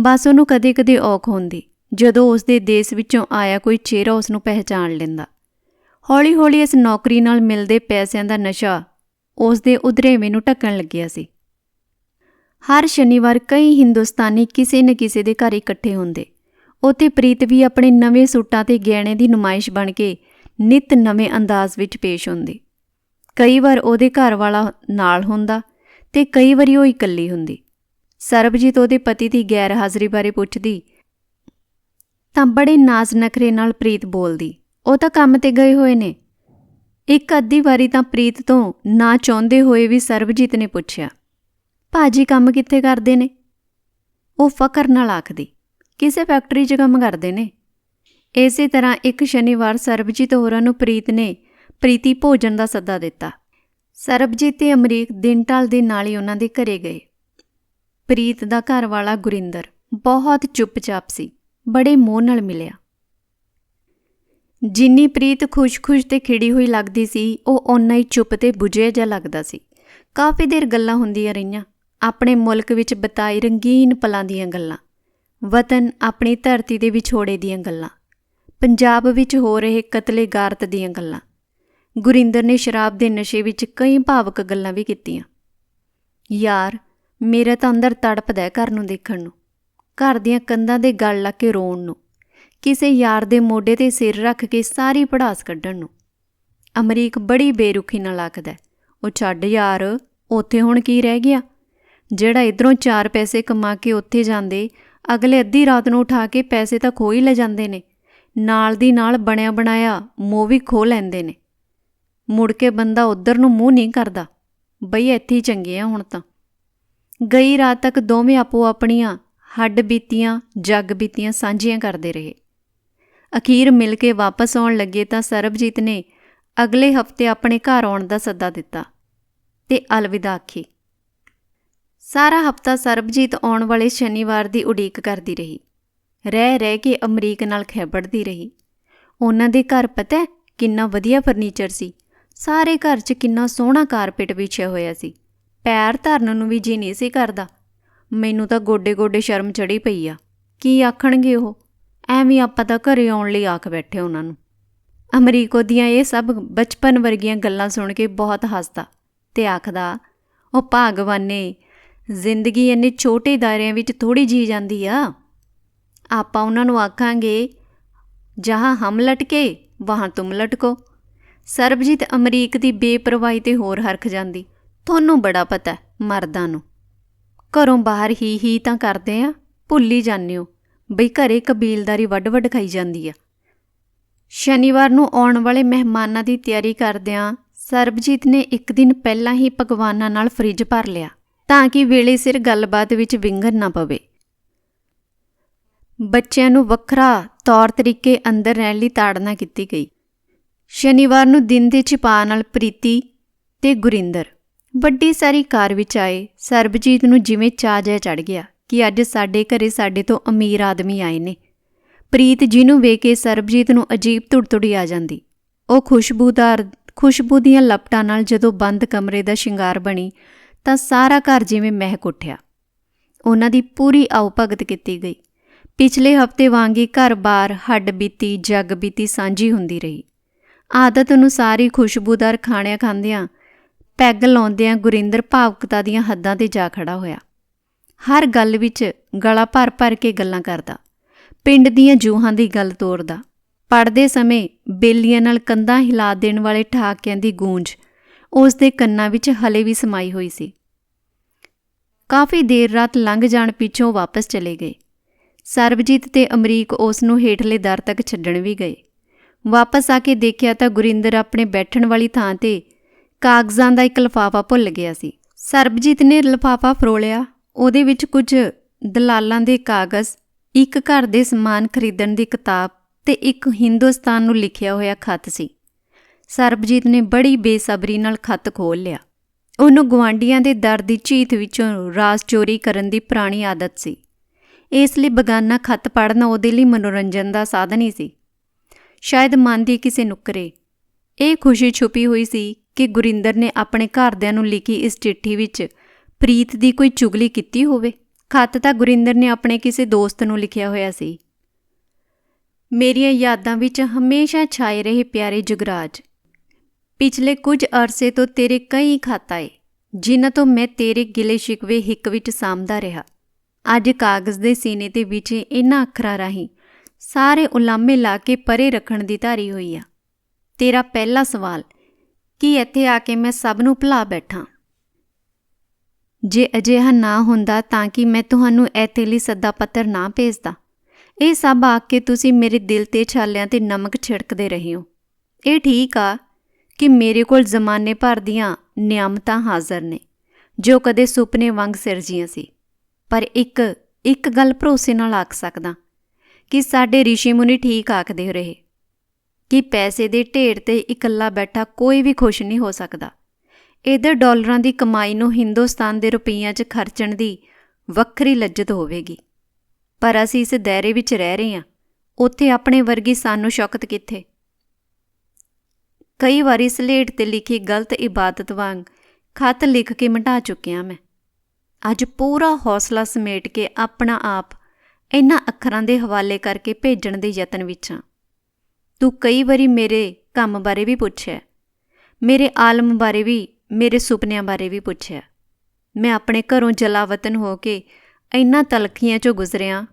ਬਸ ਉਹਨੂੰ ਕਦੇ-ਕਦੇ ਔਖ ਹੁੰਦੀ, ਜਦੋਂ ਉਸ ਦੇ ਦੇਸ਼ ਵਿੱਚੋਂ ਆਇਆ ਕੋਈ ਚਿਹਰਾ ਉਸ ਨੂੰ ਪਹਿਚਾਣ ਲੈਂਦਾ। ਹੌਲੀ-ਹੌਲੀ ਇਸ ਨੌਕਰੀ ਨਾਲ ਮਿਲਦੇ ਪੈਸਿਆਂ ਦਾ ਨਸ਼ਾ ਉਸ ਦੇ ਉਧਰੇਵੇਂ ਨੂੰ ਢੱਕਣ ਲੱਗਿਆ ਸੀ। ਹਰ ਸ਼ਨੀਵਾਰ ਕਈ ਹਿੰਦੁਸਤਾਨੀ ਕਿਸੇ ਨਾ ਕਿਸੇ ਦੇ ਘਰ ਇਕੱਠੇ ਹੁੰਦੇ। ਉੱਥੇ ਪ੍ਰੀਤ ਵੀ ਆਪਣੇ ਨਵੇਂ ਸੂਟਾਂ ਤੇ ਗਹਿਣੇ ਦੀ ਨੁਮਾਇਸ਼ ਬਣ ਕੇ ਨਿਤ ਨਵੇਂ ਅੰਦਾਜ਼ ਵਿੱਚ ਪੇਸ਼ ਹੁੰਦੀ। ਕਈ ਵਾਰ ਉਹਦੇ ਘਰ ਵਾਲਾ ਨਾਲ ਹੁੰਦਾ ਤੇ ਕਈ ਵਾਰੀ ਉਹ ਇਕੱਲੀ ਹੁੰਦੀ। ਸਰਬਜੀਤ ਉਹਦੇ ਪਤੀ ਦੀ ਗੈਰ ਹਾਜ਼ਰੀ ਬਾਰੇ ਪੁੱਛਦੀ, ਤਾਂ ਬੜੇ ਨਾਜ਼ ਨਖਰੇ ਨਾਲ ਪ੍ਰੀਤ ਬੋਲਦੀ, ਉਹ ਤਾਂ ਕੰਮ ਤੇ ਗਏ ਹੋਏ ਨੇ। ਇੱਕ ਅੱਧੀ ਵਾਰੀ ਤਾਂ ਪ੍ਰੀਤ ਤੋਂ ਨਾ ਚਾਹੁੰਦੇ ਹੋਏ ਵੀ ਸਰਬਜੀਤ ਨੇ ਪੁੱਛਿਆ, ਭਾਜੀ ਕੰਮ ਕਿੱਥੇ ਕਰਦੇ ਨੇ? ਉਹ ਫਕਰ ਨਾਲ ਆਖਦੀ, ਕਿਸੇ ਫੈਕਟਰੀ 'ਚ ਕੰਮ ਕਰਦੇ ਨੇ। ਇਸੇ ਤਰ੍ਹਾਂ ਇੱਕ ਸ਼ਨੀਵਾਰ ਸਰਬਜੀਤ ਹੋਰਾਂ ਨੂੰ ਪ੍ਰੀਤ ਨੇ ਪ੍ਰੀਤੀ ਭੋਜਨ ਦਾ ਸੱਦਾ ਦਿੱਤਾ। ਸਰਬਜੀਤ ਤੇ ਅਮਰੀਕ ਦਿਨ ਢਲ ਦੇ ਨਾਲ ਹੀ ਉਹਨਾਂ ਦੇ ਘਰੇ ਗਏ। ਪ੍ਰੀਤ ਦਾ ਘਰ ਵਾਲਾ ਗੁਰਿੰਦਰ ਬਹੁਤ ਚੁੱਪਚਾਪ ਸੀ, ਬੜੇ ਮੋਹ ਨਾਲ ਮਿਲਿਆ। ਜਿੰਨੀ ਪ੍ਰੀਤ ਖੁਸ਼-ਖੁਸ਼ ਤੇ ਖਿੜੀ ਹੋਈ ਲੱਗਦੀ ਸੀ, ਉਹ ਓਨਾ ਹੀ ਚੁੱਪ ਤੇ ਬੁਝਿਆ ਜਿਹਾ ਲੱਗਦਾ ਸੀ। ਕਾਫੀ ਦੇਰ ਗੱਲਾਂ ਹੁੰਦੀਆਂ ਰਹੀਆਂ, ਆਪਣੇ ਮੁਲਕ ਵਿੱਚ ਬਤਾਈ ਰੰਗੀਨ ਪਲਾਂ ਦੀਆਂ ਗੱਲਾਂ, ਵਤਨ ਆਪਣੀ ਧਰਤੀ ਦੇ ਵਿਛੋੜੇ ਦੀਆਂ ਗੱਲਾਂ, ਪੰਜਾਬ ਵਿੱਚ ਹੋ ਰਹੇ ਕਤਲੇ ਗਾਰਤ ਦੀਆਂ ਗੱਲਾਂ। ਗੁਰਿੰਦਰ ਨੇ ਸ਼ਰਾਬ ਦੇ ਨਸ਼ੇ ਵਿੱਚ ਕਈ ਭਾਵਕ ਗੱਲਾਂ ਵੀ ਕੀਤੀਆਂ। ਯਾਰ, ਮੇਰਾ ਤਾਂ ਅੰਦਰ ਤੜਪਦਾ ਹੈ ਘਰ ਨੂੰ ਦੇਖਣ ਨੂੰ। ਘਰ ਦੀਆਂ ਕੰਧਾਂ ਦੇ ਗਲ ਲਾ ਕੇ ਰੋਣ ਨੂੰ। ਕਿਸੇ ਯਾਰ ਦੇ ਮੋਢੇ ਤੇ ਸਿਰ ਰੱਖ ਕੇ ਸਾਰੀ ਪੜਾਸ ਕੱਢਣ ਨੂੰ। ਅਮਰੀਕ ਬੜੀ ਬੇਰੁਖੀ ਨਾਲ ਆਖਦਾ ਉਹ ਛੱਡ ਯਾਰ, ਉੱਥੇ ਹੁਣ ਕੀ ਰਹਿ ਗਿਆ? ਜਿਹੜਾ ਇਧਰੋਂ ਚਾਰ ਪੈਸੇ ਕਮਾ ਕੇ ਉੱਥੇ ਜਾਂਦੇ, ਅਗਲੇ ਅੱਧੀ ਰਾਤ ਨੂੰ ਉਠਾ ਕੇ ਪੈਸੇ ਤਾਂ ਖੋ ਹੀ ਲੈ ਜਾਂਦੇ ਨੇ। ਨਾਲ ਦੀ ਨਾਲ ਬਣਿਆ ਬਣਾਇਆ ਮੂੰਹ ਵੀ ਖੋ ਲੈਂਦੇ ਨੇ। ਮੁੜ ਕੇ ਬੰਦਾ ਉਧਰ ਨੂੰ ਮੂੰਹ ਨਹੀਂ ਕਰਦਾ। ਬਈ ਇੱਥੇ ਹੀ ਚੰਗੇ ਆ ਹੁਣ ਤਾਂ। ਗਈ ਰਾਤ ਤੱਕ ਦੋਵੇਂ ਆਪੋ ਆਪਣੀਆਂ ਹੱਡ ਬੀਤੀਆਂ, ਜੱਗ ਬੀਤੀਆਂ, ਸਾਂਝੀਆਂ ਕਰਦੇ ਰਹੇ। ਅਖੀਰ ਮਿਲ ਕੇ ਵਾਪਸ ਆਉਣ ਲੱਗੇ ਤਾਂ ਸਰਬਜੀਤ ਨੇ ਅਗਲੇ ਹਫ਼ਤੇ ਆਪਣੇ ਘਰ ਆਉਣ ਦਾ ਸੱਦਾ ਦਿੱਤਾ ਤੇ ਅਲਵਿਦਾ ਆਖੀ, ਸਾਰਾ ਹਫਤਾ ਸਰਬਜੀਤ ਆਉਣ ਵਾਲੇ ਸ਼ਨੀਵਾਰ ਦੀ ਉਡੀਕ ਕਰਦੀ ਰਹੀ। ਰਹਿ ਰਹਿ ਕੇ ਅਮਰੀਕ ਨਾਲ ਖੈਬੜਦੀ ਰਹੀ। ਉਹਨਾਂ ਦੇ ਘਰ ਪਤਾ ਕਿੰਨਾ ਵਧੀਆ ਫਰਨੀਚਰ ਸੀ। ਸਾਰੇ ਘਰ 'ਚ ਕਿੰਨਾ ਸੋਹਣਾ ਕਾਰਪੇਟ ਵਿਛਿਆ ਹੋਇਆ ਸੀ। ਪੈਰ ਧਰਨ ਨੂੰ ਵੀ ਜੀ ਨਹੀਂ ਸੀ ਕਰਦਾ। ਮੈਨੂੰ ਤਾਂ ਗੋਡੇ-ਗੋਡੇ ਸ਼ਰਮ ਚੜੀ ਪਈ ਆ। ਕੀ ਆਖਣਗੇ ਉਹ? ਐਵੇਂ ਆਪਾਂ ਤਾਂ ਘਰੇ ਆਉਣ ਲਈ ਆਖ ਬੈਠੇ ਉਹਨਾਂ ਨੂੰ। ਅਮਰੀਕੋ ਦੀਆਂ ਇਹ ਸਭ ਬਚਪਨ ਵਰਗੀਆਂ ਗੱਲਾਂ ਸੁਣ ਕੇ ਬਹੁਤ ਹੱਸਦਾ ਤੇ ਆਖਦਾ, ਉਹ ਭਾਗਵਾਨੇ, ਜ਼ਿੰਦਗੀ ਇੰਨੇ ਛੋਟੇ ਦਾਇਰਿਆਂ ਵਿੱਚ ਥੋੜੀ ਜੀ ਜਾਂਦੀ ਆ। ਆਪਾਂ ਉਹਨਾਂ ਨੂੰ ਆਖਾਂਗੇ, ਜਹਾਂ ਹਮ ਲਟਕੇ, ਵਹਾਂ ਤੁਮ ਲਟਕੋ। ਸਰਬਜੀਤ ਅਮਰੀਕ ਦੀ ਬੇਪਰਵਾਹੀ ਤੇ ਹੋਰ ਹਰਖ ਜਾਂਦੀ। ਤੁਹਾਨੂੰ ਬੜਾ ਪਤਾ ਮਰਦਾਂ ਨੂੰ। ਘਰੋਂ ਬਾਹਰ ਹੀ ਹੀ ਤਾਂ ਕਰਦੇ ਆ, ਭੁੱਲ ਹੀ ਜਾਂਦੇ ਹੋ। ਬਈ ਘਰੇ ਕਬੀਲਦਾਰੀ ਵੱਡ ਵੱਡ ਖਾਈ ਜਾਂਦੀ ਆ। ਸ਼ਨੀਵਾਰ ਨੂੰ ਆਉਣ ਵਾਲੇ ਮਹਿਮਾਨਾਂ ਦੀ ਤਿਆਰੀ ਕਰਦਿਆਂ ਸਰਬਜੀਤ ਨੇ ਇੱਕ ਦਿਨ ਪਹਿਲਾਂ ਹੀ ਪਕਵਾਨਾਂ ਨਾਲ ਫ੍ਰਿਜ ਭਰ ਲਿਆ, ਤਾਂ ਕਿ ਵੇਲੇ ਸਿਰ ਗੱਲਬਾਤ ਵਿੱਚ ਵਿੰਗਨ ਨਾ ਪਵੇ। ਬੱਚਿਆਂ ਨੂੰ ਵੱਖਰਾ ਤੌਰ ਤਰੀਕੇ ਅੰਦਰ ਰਹਿਣ ਲਈ ਤਾੜਨਾ ਕੀਤੀ ਗਈ। ਸ਼ਨੀਵਾਰ ਨੂੰ ਦਿਨ ਦੇ ਛਿਪਾ ਨਾਲ ਪ੍ਰੀਤੀ ਤੇ ਗੁਰਿੰਦਰ। ਵੱਡੀ ਸਾਰੀ ਕਾਰ ਵਿੱਚ ਆਏ, ਸਰਬਜੀਤ ਨੂੰ ਜਿਵੇਂ ਚਾਹ ਜਿਹਾ ਚੜ ਗਿਆ ਕਿ ਅੱਜ ਸਾਡੇ ਘਰੇ ਸਾਡੇ ਤੋਂ ਅਮੀਰ ਆਦਮੀ ਆਏ ਨੇ। ਪ੍ਰੀਤ ਜਿਹਨੂੰ ਵੇਖ ਕੇ ਸਰਬਜੀਤ ਨੂੰ ਅਜੀਬ ਧੁੜਤੁੜੀ ਆ ਜਾਂਦੀ। ਉਹ ਖੁਸ਼ਬੂਦਾਰ, ਖੁਸ਼ਬੂ ਦੀਆਂ ਲਪਟਾਂ ਨਾਲ ਜਦੋਂ ਬੰਦ ਕਮਰੇ ਦਾ ਸ਼ਿੰਗਾਰ ਬਣੀ ਤਾਂ ਸਾਰਾ ਘਰ ਜਿਵੇਂ ਮਹਿਕ ਉੱਠਿਆ। ਉਹਨਾਂ ਦੀ ਪੂਰੀ ਆਓ ਭਗਤ ਕੀਤੀ ਗਈ। ਪਿਛਲੇ ਹਫ਼ਤੇ ਵਾਂਗੀ ਘਰ-ਬਾਰ, ਹੱਡ ਬੀਤੀ, ਜੱਗ ਬੀਤੀ ਸਾਂਝੀ ਹੁੰਦੀ ਰਹੀ। ਆਦਤ ਅਨੁਸਾਰ ਹੀ ਖੁਸ਼ਬੂਦਾਰ ਖਾਣਿਆਂ ਖਾਂਦਿਆਂ ਪੈਗ ਲਾਉਂਦਿਆਂ ਗੁਰਿੰਦਰ ਭਾਵਕਤਾ ਦੀਆਂ ਹੱਦਾਂ ਤੇ ਜਾ ਖੜਾ ਹੋਇਆ। ਹਰ ਗੱਲ ਵਿੱਚ ਗਲਾ ਭਰ ਭਰ ਕੇ ਗੱਲਾਂ ਕਰਦਾ। ਪਿੰਡ ਦੀਆਂ ਜੂਹਾਂ ਦੀ ਗੱਲ ਤੋਰਦਾ। ਪੜਦੇ ਸਮੇਂ ਬੇਲੀਆਂ ਨਾਲ ਕੰਧਾਂ ਹਿਲਾ ਦੇਣ ਵਾਲੇ ਠਾਕਿਆਂ ਦੀ ਗੂੰਜ ਉਸ ਦੇ ਕੰਨਾਂ ਵਿੱਚ ਹਲੇ ਵੀ ਸਮਾਈ ਹੋਈ ਸੀ। ਕਾਫੀ ਦੇਰ ਰਾਤ ਲੰਘ ਜਾਣ ਪਿੱਛੋਂ ਵਾਪਸ ਚਲੇ ਗਏ। ਸਰਬਜੀਤ ਤੇ ਅਮਰੀਕ ਉਸ ਨੂੰ ਹੇਠਲੇ ਦਰ ਤੱਕ ਛੱਡਣ ਵੀ ਗਏ। ਵਾਪਸ ਆ ਕੇ ਦੇਖਿਆ ਤਾਂ ਗੁਰਿੰਦਰ ਆਪਣੇ ਬੈਠਣ ਵਾਲੀ ਥਾਂ ਤੇ ਕਾਗਜ਼ਾਂ ਦਾ ਇੱਕ ਲਫਾਫਾ ਭੁੱਲ ਗਿਆ ਸੀ। ਸਰਬਜੀਤ ਨੇ ਲਫਾਫਾ ਫਰੋਲਿਆ ਉਹਦੇ ਵਿੱਚ ਕੁਝ ਦਲਾਲਾਂ ਦੇ ਕਾਗਜ਼, ਇੱਕ ਘਰ ਦੇ ਸਮਾਨ ਖਰੀਦਣ ਦੀ ਕਿਤਾਬ ਤੇ ਇੱਕ ਹਿੰਦੁਸਤਾਨ ਨੂੰ ਲਿਖਿਆ ਹੋਇਆ ਖੱਤ ਸੀ। ਸਰਬਜੀਤ ਨੇ ਬੜੀ ਬੇਸਬਰੀ ਨਾਲ ਖੱਤ ਖੋਲ੍ਹ ਲਿਆ। ਉਹਨੂੰ ਗਵਾਂਡੀਆਂ ਦੇ ਦਰ ਦੀ ਝੀਤ ਵਿੱਚੋਂ ਰਾਜ਼ ਚੋਰੀ ਕਰਨ ਦੀ ਪੁਰਾਣੀ ਆਦਤ ਸੀ। ਇਸ ਲਈ ਬਗਾਨਾ ਖੱਤ ਪੜ੍ਹਨਾ ਉਹਦੇ ਲਈ ਮਨੋਰੰਜਨ ਦਾ ਸਾਧਨ ਹੀ ਸੀ। ਸ਼ਾਇਦ ਮਨ ਦੀ ਕਿਸੇ ਨੁਕਰੇ। ਇਹ ਖੁਸ਼ੀ ਛੁਪੀ ਹੋਈ ਸੀ ਕਿ ਗੁਰਿੰਦਰ ਨੇ ਆਪਣੇ ਘਰਦਿਆਂ ਨੂੰ ਲਿਖੀ ਇਸ ਚਿੱਠੀ ਵਿੱਚ, ਪ੍ਰੀਤ ਦੀ ਕੋਈ ਚੁਗਲੀ ਕੀਤੀ ਹੋਵੇ? ਖੱਤ ਤਾਂ ਗੁਰਿੰਦਰ ਨੇ ਆਪਣੇ ਕਿਸੇ ਦੋਸਤ ਨੂੰ ਲਿਖਿਆ ਹੋਇਆ ਸੀ। ਮੇਰੀਆਂ ਯਾਦਾਂ ਵਿੱਚ ਹਮੇਸ਼ਾ ਛਾਏ ਰਹੇ ਪਿਆਰੇ ਜੁਗਰਾਜ। ਪਿਛਲੇ ਕੁਝ ਅਰਸੇ ਤੋਂ ਤੇਰੇ ਕਈ ਖਤ ਆਏ, ਜਿਨ੍ਹਾਂ ਤੋਂ ਮੈਂ ਤੇਰੇ ਗਿਲੇ ਸ਼ਿਕਵੇ ਹਿੱਕ ਵਿੱਚ ਸਾਂਭਦਾ ਰਿਹਾ। ਅੱਜ ਕਾਗਜ਼ ਦੇ ਸੀਨੇ ਤੇ ਵਿਚੇ ਇਹਨਾਂ ਅੱਖਰਾਂ ਰਾਹੀਂ ਸਾਰੇ ਉਲਾਮੇ ਲਾ ਕੇ ਪਰੇ ਰੱਖਣ ਦੀ ਧਾਰੀ ਹੋਈ ਆ। ਤੇਰਾ ਪਹਿਲਾ ਸਵਾਲ, ਕੀ ਇੱਥੇ ਆ ਕੇ ਮੈਂ ਸਭ ਨੂੰ ਭੁਲਾ ਬੈਠਾਂ? ਜੇ ਅਜਿਹਾ ਨਾ ਹੁੰਦਾ ਤਾਂ ਕਿ ਮੈਂ ਤੁਹਾਨੂੰ ਇੱਥੇ ਲਈ ਸੱਦਾ ਪੱਤਰ ਨਾ ਭੇਜਦਾ? ਇਹ ਸਭ ਆ ਕੇ ਤੁਸੀਂ ਮੇਰੇ ਦਿਲ ਤੇ ਛਾਲਿਆਂ ਤੇ ਨਮਕ ਛਿੜਕਦੇ ਰਹੇ ਹੋ। ਇਹ ਠੀਕ ਆ ਕਿ ਮੇਰੇ ਕੋਲ ਜ਼ਮਾਨੇ ਭਰ ਦੀਆਂ ਨਿਯਮਤਾਂ ਹਾਜ਼ਰ ਨੇ, ਜੋ ਕਦੇ ਸੁਪਨੇ ਵਾਂਗ ਸਿਰਜੀਆਂ ਸੀ। ਪਰ ਇੱਕ ਇੱਕ ਗੱਲ ਭਰੋਸੇ ਨਾਲ ਆਖ ਸਕਦਾ ਕਿ ਸਾਡੇ ઋષਿ ਮੁਨੀ ਠੀਕ ਆਖਦੇ ਰਹੇ ਕਿ ਪੈਸੇ ਦੇ ਢੇਰ ਤੇ ਇਕੱਲਾ ਬੈਠਾ ਕੋਈ ਵੀ ਖੁਸ਼ ਨਹੀਂ ਹੋ ਸਕਦਾ। ਇਧਰ ਡਾਲਰਾਂ ਦੀ ਕਮਾਈ ਨੂੰ ਹਿੰਦੁਸਤਾਨ ਦੇ ਰੁਪਈਆਂ 'ਚ ਖਰਚਣ ਦੀ ਵੱਖਰੀ ਲੱਜਤ ਹੋਵੇਗੀ। ਪਰ ਅਸੀਂ ਇਸ ਦਾਇਰੇ ਵਿੱਚ ਰਹਿ ਰਹੇ ਹਾਂ। ਉੱਥੇ ਆਪਣੇ ਵਰਗੀ ਸਾਨੂੰ ਸ਼ੌਕਤ ਕਿੱਥੇ? ਕਈ ਵਾਰੀ ਸਲੇਟ ਤੇ ਲਿਖੀ ਗਲਤ ਇਬਾਦਤ ਵਾਂਗ ਖਤ ਲਿਖ ਕੇ ਮਿਟਾ ਚੁੱਕਿਆ ਮੈਂ। ਅੱਜ ਪੂਰਾ ਹੌਸਲਾ ਸਮੇਟ ਕੇ ਆਪਣਾ ਆਪ ਇਹਨਾਂ ਅੱਖਰਾਂ ਦੇ ਹਵਾਲੇ ਕਰਕੇ ਭੇਜਣ ਦੇ ਯਤਨ ਵਿੱਚ ਹਾਂ। ਤੂੰ ਕਈ ਵਾਰੀ ਮੇਰੇ ਕੰਮ ਬਾਰੇ ਵੀ ਪੁੱਛਿਆ। ਮੇਰੇ ਆਲਮ ਬਾਰੇ ਵੀ, ਮੇਰੇ ਸੁਪਨਿਆਂ ਬਾਰੇ ਵੀ ਪੁੱਛਿਆ। ਮੈਂ ਆਪਣੇ ਘਰੋਂ ਜਲਾਵਤਨ ਹੋ ਕੇ ਇੰਨਾ ਤਲਖੀਆਂ ਚੋਂ ਗੁਜ਼ਰਿਆ।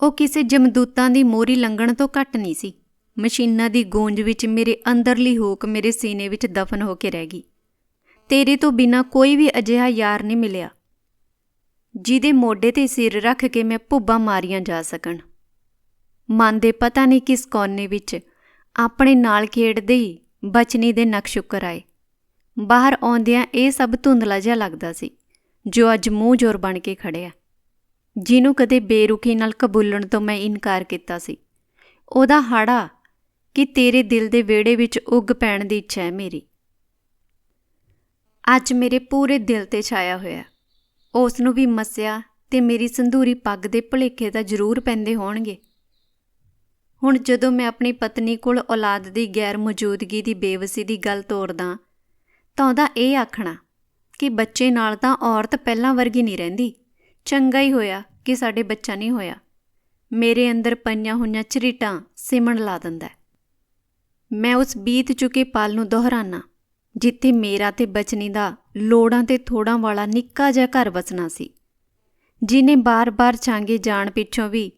ਉਹ ਕਿਸੇ ਜਮਦੂਤਾਂ ਦੀ ਮੋਰੀ ਲੰਘਣ ਤੋਂ ਘੱਟ ਨਹੀਂ ਸੀ। ਮਸ਼ੀਨਾਂ ਦੀ ਗੂੰਜ ਵਿੱਚ ਮੇਰੇ ਅੰਦਰਲੀ ਹੂਕ ਮੇਰੇ ਸੀਨੇ ਵਿੱਚ ਦਫਨ ਹੋ ਕੇ ਰਹਿ ਗਈ। ਤੇਰੇ ਤੋਂ ਬਿਨਾ ਕੋਈ ਵੀ ਅਜਿਹਾ ਯਾਰ ਨਹੀਂ ਮਿਲਿਆ। ਜਿਹਦੇ ਮੋਢੇ ਤੇ ਸਿਰ ਰੱਖ ਕੇ ਮੈਂ ਭੁੱਬਾਂ ਮਾਰੀਆਂ ਜਾ ਸਕਣ। ਮਨ ਦੇ ਪਤਾ ਨਹੀਂ ਕਿਸ ਕੋਨੇ ਵਿੱਚ ਆਪਣੇ ਨਾਲ ਖੇਡਦੇ ਹੀ ਬਚਨੀ ਦੇ ਨਕਸ਼ੁਕਰ ਆਏ। ਬਾਹਰ ਆਉਂਦਿਆਂ ਇਹ ਸਭ ਧੁੰਦਲਾ ਜਿਹਾ ਲੱਗਦਾ ਸੀ, ਜੋ ਅੱਜ ਮੂੰਹ ਜੋਰ ਬਣ ਕੇ ਖੜਿਆ। ਜਿਹਨੂੰ ਕਦੇ ਬੇਰੁਖੀ ਨਾਲ ਕਬੂਲਣ ਤੋਂ ਮੈਂ ਇਨਕਾਰ ਕੀਤਾ ਸੀ। ਉਹਦਾ ਹਾੜਾ ਕਿ ਤੇਰੇ ਦਿਲ ਦੇ ਵਿਹੜੇ ਵਿੱਚ ਉੱਗ ਪੈਣ ਦੀ ਇੱਛਾ ਹੈ ਮੇਰੀ। ਅੱਜ ਮੇਰੇ ਪੂਰੇ ਦਿਲ ਤੇ ਛਾਇਆ ਹੋਇਆ। ਉਸ ਨੂੰ ਵੀ ਮਸਿਆ ਤੇ ਮੇਰੀ ਸੰਧੂਰੀ ਪੱਗ ਦੇ ਭੁਲੇਖੇ ਤਾਂ ਜ਼ਰੂਰ ਪੈਂਦੇ ਹੋਣਗੇ। ਹੁਣ ਜਦੋਂ ਮੈਂ ਆਪਣੀ ਪਤਨੀ ਕੋਲ ਔਲਾਦ ਦੀ ਗੈਰ ਮੌਜੂਦਗੀ ਦੀ ਬੇਵਸੀ ਦੀ ਗੱਲ ਤੋਰਦਾ ਤਾਂ ਉਹਦਾ ਇਹ ਆਖਣਾ ਕਿ ਬੱਚੇ ਨਾਲ ਤਾਂ ਔਰਤ ਪਹਿਲਾਂ ਵਰਗੀ ਨਹੀਂ ਰਹਿੰਦੀ। ਚੰਗਾ ਹੀ ਹੋਇਆ ਕਿ ਸਾਡੇ ਬੱਚਾ ਨਹੀਂ ਹੋਇਆ। ਮੇਰੇ ਅੰਦਰ ਪਈਆਂ ਹੋਈਆਂ ਝਰੀਟਾਂ ਸਿਮਣ ਲਾ ਦਿੰਦਾ ਮੈਂ ਉਸ ਬੀਤ ਚੁੱਕੇ ਪਲ ਨੂੰ ਦੁਹਰਾਨਾ। ਜਿੱਥੇ ਮੇਰਾ ਤੇ ਬਚਨੀ ਦਾ ਲੋੜਾਂ ਤੇ ਥੋੜਾਂ ਵਾਲਾ ਨਿੱਕਾ ਜਿਹਾ ਘਰ ਵਸਣਾ ਸੀ। ਜਿਨੇ ਬਾਰ-ਬਾਰ ਚਾਂਗੇ ਜਾਣ ਪਿੱਛੋਂ ਵੀ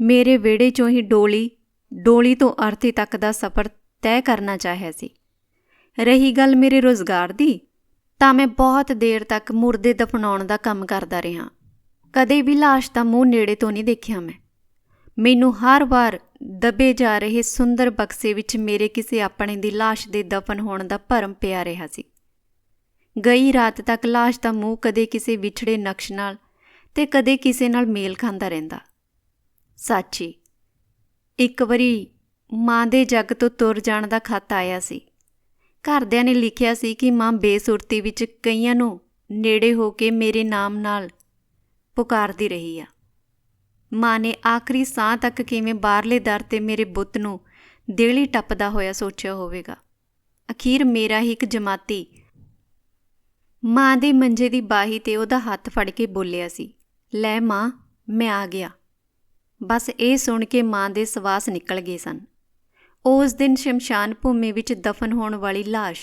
ਮੇਰੇ ਵਿਹੜੇ 'ਚੋਂ ਹੀ ਡੋਲੀ ਡੋਲੀ ਤੋਂ ਅਰਥੀ ਤੱਕ ਦਾ ਸਫ਼ਰ ਤੈਅ ਕਰਨਾ ਚਾਹਿਆ ਸੀ। ਰਹੀ ਗੱਲ ਮੇਰੇ ਰੋਜ਼ਗਾਰ ਦੀ, ਤਾਂ ਮੈਂ ਬਹੁਤ ਦੇਰ ਤੱਕ ਮੁਰਦੇ ਦਫਨਾਉਣ ਦਾ ਕੰਮ ਕਰਦਾ ਰਿਹਾ। ਕਦੇ ਵੀ ਲਾਸ਼ ਦਾ ਮੂੰਹ ਨੇੜੇ ਤੋਂ ਨਹੀਂ ਦੇਖਿਆ ਮੈਂ। ਮੈਨੂੰ ਹਰ ਵਾਰ ਦਬੇ ਜਾ ਰਹੇ ਸੁੰਦਰ ਬਕਸੇ ਵਿੱਚ ਮੇਰੇ ਕਿਸੇ ਆਪਣੇ ਦੀ ਲਾਸ਼ ਦੇ ਦਫਨ ਹੋਣ ਦਾ ਭਰਮ ਪਿਆ ਰਿਹਾ ਸੀ। ਗਈ ਰਾਤ ਤੱਕ ਲਾਸ਼ ਦਾ ਮੂੰਹ ਕਦੇ ਕਿਸੇ ਵਿਛੜੇ ਨਕਸ਼ ਨਾਲ ਤੇ ਕਦੇ ਕਿਸੇ ਨਾਲ ਮੇਲ ਖਾਂਦਾ ਰਹਿੰਦਾ। ਸੱਚੀ, ਇੱਕ ਵਾਰੀ ਮਾਂ ਦੇ ਜੱਗ ਤੋਂ ਤੁਰ ਜਾਣ ਦਾ ਖਤ ਆਇਆ ਸੀ। ਘਰਦਿਆਂ ਨੇ ਲਿਖਿਆ ਸੀ ਕਿ ਮਾਂ ਬੇਸੁਰਤੀ ਵਿੱਚ ਕਈਆਂ ਨੂੰ ਨੇੜੇ ਹੋ ਕੇ ਮੇਰੇ ਨਾਮ ਨਾਲ ਪੁਕਾਰਦੀ ਰਹੀ ਆ। ਮਾਂ ਨੇ ਆਖਰੀ ਸਾਹ ਤੱਕ ਕਿਵੇਂ ਬਾਹਰਲੇ ਦਰ ਤੇ ਮੇਰੇ ਬੁੱਤ ਨੂੰ ਦੇਲੀ ਟੱਪਦਾ ਹੋਇਆ ਸੋਚਿਆ ਹੋਵੇਗਾ। ਅਖੀਰ ਮੇਰਾ ਹੀ ਇੱਕ ਜਮਾਤੀ ਮਾਂ ਦੇ ਮੰਜੇ ਦੀ ਬਾਹੀ ਤੇ ਉਹਦਾ ਹੱਥ ਫੜ ਕੇ ਬੋਲਿਆ ਸੀ, ਲੈ ਮਾਂ, ਮੈਂ ਆ ਗਿਆ। ਬਸ ਇਹ ਸੁਣ ਕੇ ਮਾਂ ਦੇ ਸਵਾਸ ਨਿਕਲ ਗਏ ਸਨ। ਉਸ ਦਿਨ ਸ਼ਮਸ਼ਾਨ ਭੂਮੀ ਵਿੱਚ ਦਫਨ ਹੋਣ ਵਾਲੀ লাশ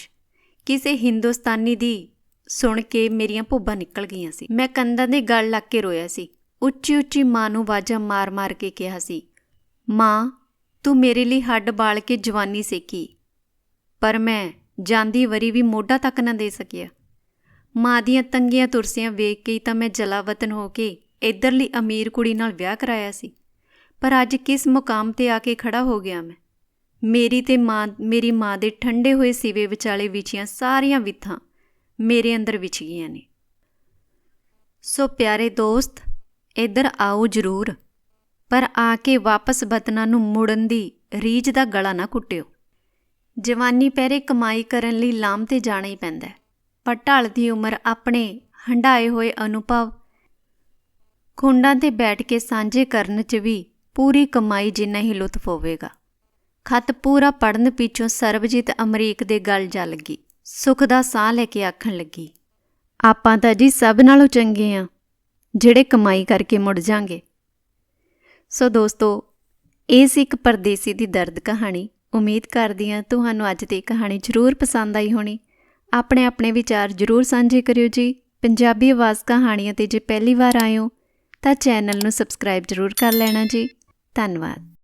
ਕਿਸੇ ਹਿੰਦੁਸਤਾਨੀ ਦੀ ਸੁਣ ਕੇ ਮੇਰੀਆਂ ਭੁੱਬਾਂ ਨਿਕਲ ਗਈਆਂ ਸੀ। ਮੈਂ ਕੰਧਾਂ ਦੇ ਗਲ ਲੱਗ ਕੇ ਰੋਇਆ ਸੀ। ਉੱਚੀ ਉੱਚੀ ਮਾਂ ਨੂੰ ਵਾਜਾ ਮਾਰ-ਮਾਰ ਕੇ ਕਿਹਾ ਸੀ, ਮਾਂ, ਤੂੰ ਮੇਰੇ ਲਈ ਹੱਡ ਬਾਲ ਕੇ ਜਵਾਨੀ ਸੇਕੀ, ਪਰ ਮੈਂ ਜਾਂਦੀ ਵਰੀ ਵੀ ਮੋਢਾ ਤੱਕ ਨਾ ਦੇ ਸਕਿਆ। ਮਾਂ ਦੀਆਂ ਤੰਗੀਆਂ ਤੁਰਸੀਆਂ ਵੇਖ ਕੇ ਹੀ ਤਾਂ ਮੈਂ ਜਲਾਵਤਨ ਹੋ ਕੇ ਇਧਰਲੀ ਅਮੀਰ ਕੁੜੀ ਨਾਲ ਵਿਆਹ ਕਰਾਇਆ ਸੀ, ਪਰ ਅੱਜ ਕਿਸ ਮੁਕਾਮ ਤੇ ਆ ਕੇ ਖੜਾ ਹੋ ਗਿਆ ਮੈਂ? ਮੇਰੀ ਤੇ ਮਾਂ, ਮੇਰੀ ਮਾਂ ਦੇ ਠੰਡੇ ਹੋਏ ਸਿਵੇ ਵਿਚਾਲੇ ਵਿਛੀਆਂ ਸਾਰੀਆਂ ਵਿਥਾਂ ਮੇਰੇ ਅੰਦਰ ਵਿਛ ਗਈਆਂ ਨੇ। ਸੋ ਪਿਆਰੇ ਦੋਸਤ ਇੱਧਰ ਆਓ ਜ਼ਰੂਰ। ਪਰ ਆ ਕੇ ਵਾਪਸ ਵਤਨਾਂ ਨੂੰ ਮੁੜਨ ਦੀ ਰੀਝ ਦਾ ਗਲਾ ਨਾ ਕੁੱਟਿਓ। ਜਵਾਨੀ ਪਹਿਰੇ ਕਮਾਈ ਕਰਨ ਲਈ ਲਾਮ ਤੇ ਜਾਣਾ ਹੀ ਪੈਂਦਾ ਹੈ। ਪਰ ਢਲਦੀ ਉਮਰ ਆਪਣੇ ਹੰਡਾਏ ਹੋਏ ਅਨੁਭਵ ਖੁੰਡਾਂ ਤੇ ਬੈਠ ਕੇ ਸਾਂਝੇ ਕਰਨ 'ਚ ਵੀ ਪੂਰੀ ਕਮਾਈ ਜਿੰਨਾ ਹੀ ਲੁਤਫ ਹੋਵੇਗਾ। ਖਤ ਪੂਰਾ ਪੜਨ ਪਿੱਛੋਂ ਸਰਬਜੀਤ ਅਮਰੀਕ ਦੇ ਗੱਲ ਜਾ ਲੱਗੀ ਸੁਖ ਦਾ ਸਾਹ ਲੈ ਕੇ ਆਖਣ ਲੱਗੀ, ਆਪਾਂ ਤਾਂ ਜੀ ਸਭ ਨਾਲੋਂ ਚੰਗੇ ਆ। ਜਿਹੜੇ ਕਮਾਈ ਕਰਕੇ ਮੁੜ ਜਾਾਂਗੇ। ਸੋ ਦੋਸਤੋ, ਇਹ ਸੀ ਇੱਕ ਪਰਦੇਸੀ ਦੀ ਦਰਦ ਕਹਾਣੀ। ਉਮੀਦ ਕਰਦੀ ਹਾਂ ਤੁਹਾਨੂੰ ਅੱਜ ਦੀ ਕਹਾਣੀ ਜ਼ਰੂਰ ਪਸੰਦ ਆਈ ਹੋਣੀ। ਆਪਣੇ ਆਪਣੇ ਵਿਚਾਰ ਜ਼ਰੂਰ ਸਾਂਝੇ ਕਰਿਓ ਜੀ। ਪੰਜਾਬੀ ਆਵਾਜ਼ ਕਹਾਣੀਆਂ ਤੇ ਜੇ ਪਹਿਲੀ ਵਾਰ ਆਇਓ ਤਾਂ ਚੈਨਲ ਨੂੰ ਸਬਸਕ੍ਰਾਈਬ ਜ਼ਰੂਰ ਕਰ ਲੈਣਾ ਜੀ। ਧੰਨਵਾਦ।